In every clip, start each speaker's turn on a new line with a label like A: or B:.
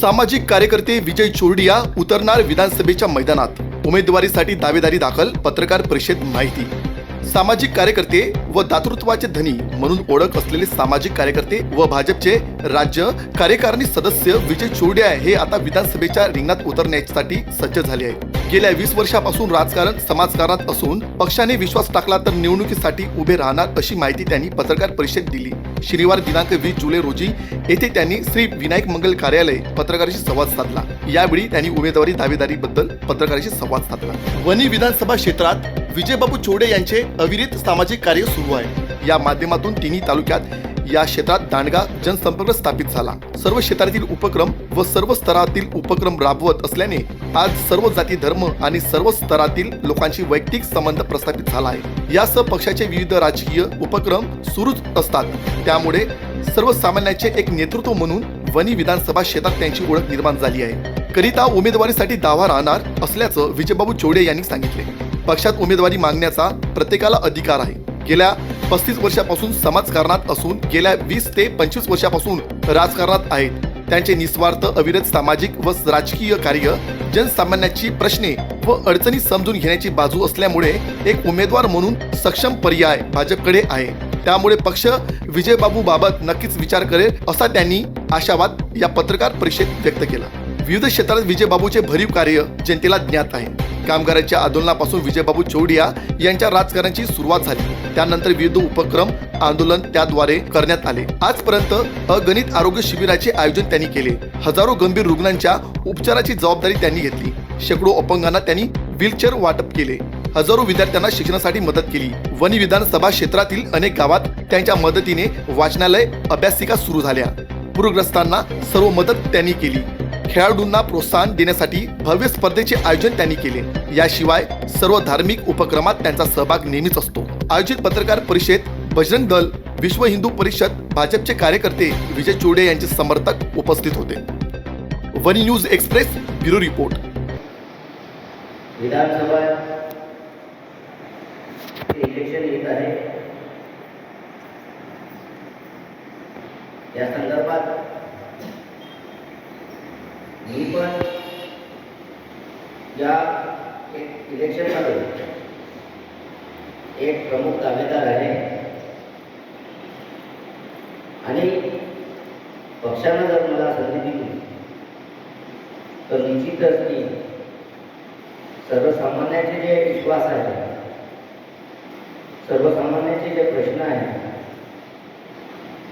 A: सामाजिक कार्यकर्ते विजय चोरडिया उतरणार विधानसभेच्या मैदानात. उमेदवारीसाठी दावेदारी दाखल पत्रकार परिषद माहिती. सामाजिक कार्यकर्ते व दातृत्वाचे धनी म्हणून ओळख असलेले सामाजिक कार्यकर्ते व भाजपचे राज्य कार्यकारिणी सदस्य विजय चोरडिया हे आता विधानसभेच्या रिंगणात उतरण्यासाठी सज्ज झाले आहे गेल्या वीस वर्षापासून राजकारण समाजकारणात असून पक्षाने विश्वास टाकला तर निवडणुकीसाठी उभे राहणार अशी माहिती त्यांनी पत्रकार परिषद दिली. शनिवार दिनांक वीस जुलै रोजी येथे त्यांनी श्री विनायक मंगल कार्यालय पत्रकाराशी संवाद साधला. यावेळी त्यांनी उमेदवारी दावेदारीबद्दल पत्रकाराशी संवाद साधला. वणी विधानसभा क्षेत्रात विजयबाबू चोडे यांचे अविरित सामाजिक कार्य सुरू आहे. या माध्यमातून तिन्ही तालुक्यात या क्षेत्रात दांडगा जनसंपर्क स्थापित झाला. सर्व क्षेत्रातील उपक्रम व सर्व स्तरातील उपक्रम राबवत असल्याने आज सर्व जाती धर्म आणि सर्व स्तरातील लोकांशी वैयक्तिक संबंध प्रस्थापित झाला आहे. यासह पक्षाचे विविध राजकीय उपक्रम सुरूच असतात. त्यामुळे सर्वसामान्यांचे एक नेतृत्व म्हणून वनी विधानसभा क्षेत्रात त्यांची ओळख निर्माण झाली आहे. करिता उमेदवारीसाठी दावा राहणार असल्याचं विजयबाबू चोडे यांनी सांगितले. पक्षात उमेदवारी मागण्याचा प्रत्येकाला अधिकार आहे. गेल्या पस्तीस वर्षापासून समाजकारणात असून गेल्या वीस ते पंचवीस वर्षापासून राजकारणात आहेत. त्यांचे निस्वार्थ अविरत सामाजिक व राजकीय कार्य जनसामान्यांची प्रश्ने व अडचणी समजून घेण्याची बाजू असल्यामुळे एक उमेदवार म्हणून सक्षम पर्याय भाजपकडे आहे. त्यामुळे पक्ष विजयबाबू बाबत नक्कीच विचार करेल असा त्यांनी आशावाद या पत्रकार परिषदेत व्यक्त केला. विविध क्षेत्रात विजयबाबूचे भरीव कार्य जनतेला ज्ञात आहे. कामगारांच्या आंदोलनापासून विजयबाबू चौडिया यांच्या राजकारणाची सुरुवात झाली. त्यानंतर विविध उपक्रम आंदोलन त्याद्वारे करण्यात आले. आजपर्यंत अगणित आरोग्य शिबिराचे आयोजन त्यांनी केले. हजारो गंभीर रुग्णांच्या उपचाराची जबाबदारी त्यांनी घेतली. शेकडो अपंगांना त्यांनी व्हीलचेअर वाटप केले. हजारो विद्यार्थ्यांना शिक्षणासाठी मदत केली. वनी विधानसभा क्षेत्रातील अनेक गावात त्यांच्या मदतीने वाचनालय अभ्यासिका सुरू झाल्या. पूरग्रस्तांना सर्व मदत त्यांनी केली. खेळाडूंना प्रोत्साहन देण्यासाठी भव्य स्पर्धेचे आयोजन त्यांनी केले. याशिवाय सर्व धार्मिक उपक्रमात त्यांचा सहभाग नेहमीच असतो. आयोजित पत्रकार परिषद बजरंग दल विश्व हिंदू परिषद भाजपचे कार्यकर्ते विजय चोडे यांचे समर्थक उपस्थित होते. वनी न्यूज एक्सप्रेस ब्युरो रिपोर्ट.
B: विधानसभा इलेक्शन येत आहे. या संदर्भात मी पण या एक इलेक्शनमध्ये एक प्रमुख दावेदार आहे. आणि पक्षानं जर मला संधी दिली तर निश्चितच मी सर्वसामान्यांचे जे विश्वास आहे सर्वसामान्यांचे जे प्रश्न आहेत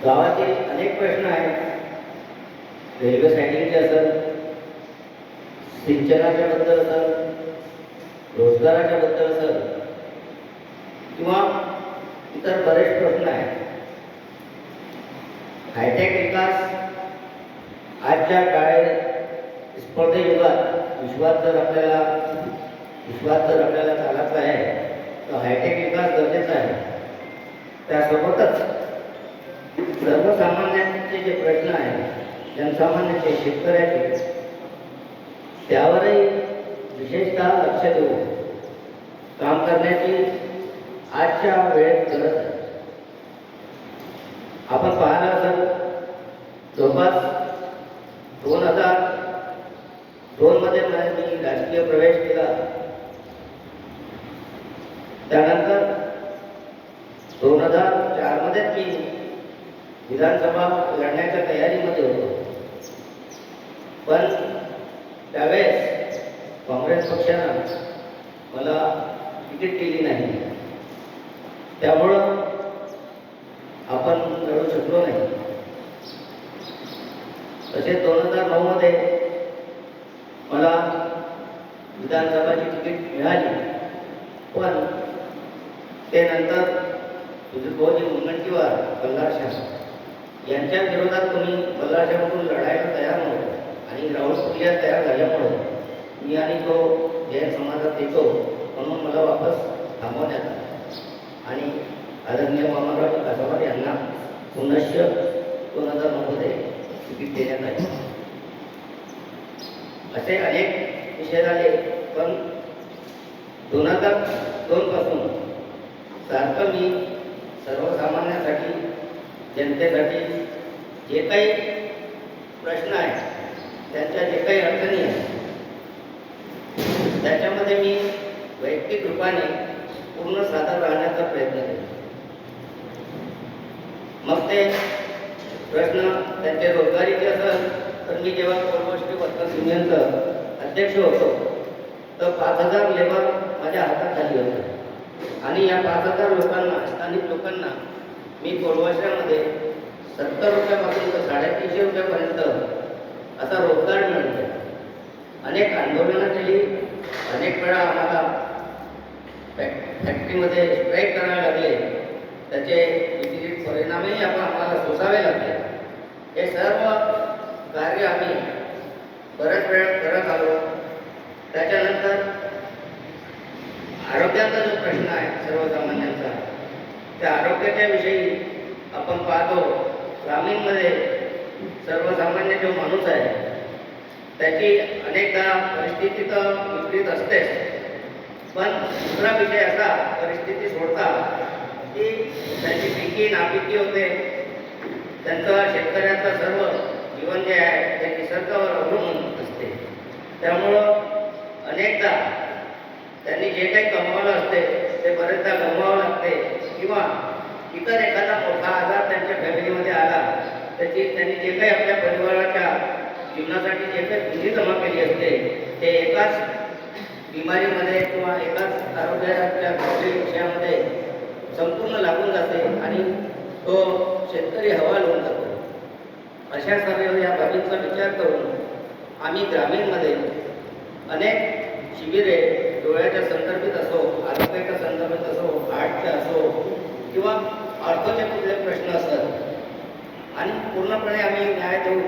B: गावातील अनेक प्रश्न आहेत. रेल्वे सायडिंगचे असेल सिंचनाच्या बद्दल असेल रोजगाराच्या बद्दल असेल किंवा इतर बरेच प्रश्न आहेत. हायटेक विकास आजच्या काळे स्पर्धेयुगात विश्वात जर आपल्याला विश्वात जर आपल्याला चालायचा आहे तर हायटेक विकास गरजेचा आहे. त्यासोबतच सर्वसामान्यांचे जे प्रश्न आहेत जनसामान्यांचे शेतकऱ्याचे त्यावरही विशेषतः लक्ष देऊन काम करण्याची आजच्या वेळेत गरज आहे. आपण पाहिलं असेल जवळपास दोन हजार दोनमध्ये मध्ये मी राजकीय प्रवेश केला. त्यानंतर दोन हजार चारमध्येच मी विधानसभा लढण्याच्या तयारीमध्ये होतो. पण त्यावेळेस काँग्रेस पक्षानं मला तिकीट केली नाही. त्यामुळं आपण लढू शकलो नाही. तसेच दोन हजार नऊमध्ये मला विधानसभाची तिकीट मिळाली. पण ते नंतर भाऊजी मुनगंटीवार बल्लारशाह यांच्या विरोधात कोणी बल्लारशाहकडून लढायला तयार नव्हतं. आणि राहुल पुलिया तयार झाल्यामुळं मी आणि तो जैन समाजात येतो म्हणून मला वापस थांबवण्यात आला. आणि आदरणीय मामाराव कासावार यांना पुनश्च दोन हजार नऊमध्ये तिकीट देण्यात आले. असे अनेक विषय झाले पण दोन हजार दोनपासून सारखं मी सर्वसामान्यांसाठी जनतेसाठी जे काही प्रश्न आहे त्यांच्या जे काही अडचणी आहेत त्याच्यामध्ये मी वैयक्तिक रूपाने पूर्ण सादर राहण्याचा प्रयत्न केला. मग ते प्रश्न त्यांच्या रोजगारीचे असेल तर मी जेव्हा सर्वष्टी वर्तन युनियनचं अध्यक्ष होतो तर पाच हजार लेबर माझ्या हातात झाली होती. आणि या पाच हजार लोकांना स्थानिक लोकांना मी कोळवाशामध्ये सत्तर रुपयापासून तर साडेतीनशे रुपयापर्यंत असा रोजगार मिळून अनेक आंदोलनं केली अनेक वेळा आम्हाला फॅक्टरीमध्ये स्ट्राईक करावे लागले. त्याचे विपरीत परिणामही आपण आम्हाला सोसावे लागले. हे सर्व कार्य आम्ही बऱ्याच वेळा करत आलो. त्याच्यानंतर आरोग्याचा जो प्रश्न आहे सर्वसामान्यांचा त्या आरोग्याच्या विषयी आपण पाहतो. ग्रामीणमध्ये सर्वसामान्य जो माणूस आहे त्याची अनेकदा परिस्थिती तर विपरीत असतेच. पण दुसरा विषय असा परिस्थिती सोडता की त्यांची पिकी नापिकी होते. त्यांचं शेतकऱ्यांचं सर्व जीवन जे आहे ते निसर्गावर अवलंबून असते. त्यामुळं अनेकदा त्यांनी जे काही कमवलं असते ते बरेचदा गमवावं लागते. किंवा इतर एखादा मोठा आजार त्यांच्या फॅमिलीमध्ये आला जे त्यांनी जे काही आपल्या परिवाराच्या जीवनासाठी जे काही पुंजी जमा केली असते ते एकाच बिमारीमध्ये किंवा एकाच आरोग्याच्या विषयामध्ये संपूर्ण लागून जाते आणि तो शेतकरी हवाल होऊन जातो. अशा सर्व या बाबींचा विचार करून आम्ही ग्रामीणमध्ये अनेक शिबिरे डोळ्याच्या संदर्भित असो आरोग्याच्या संदर्भात असो हार्टच्या असो किंवा अर्थोचे कुठले प्रश्न असतात पूर्णपणे आम्ही न्याय देऊ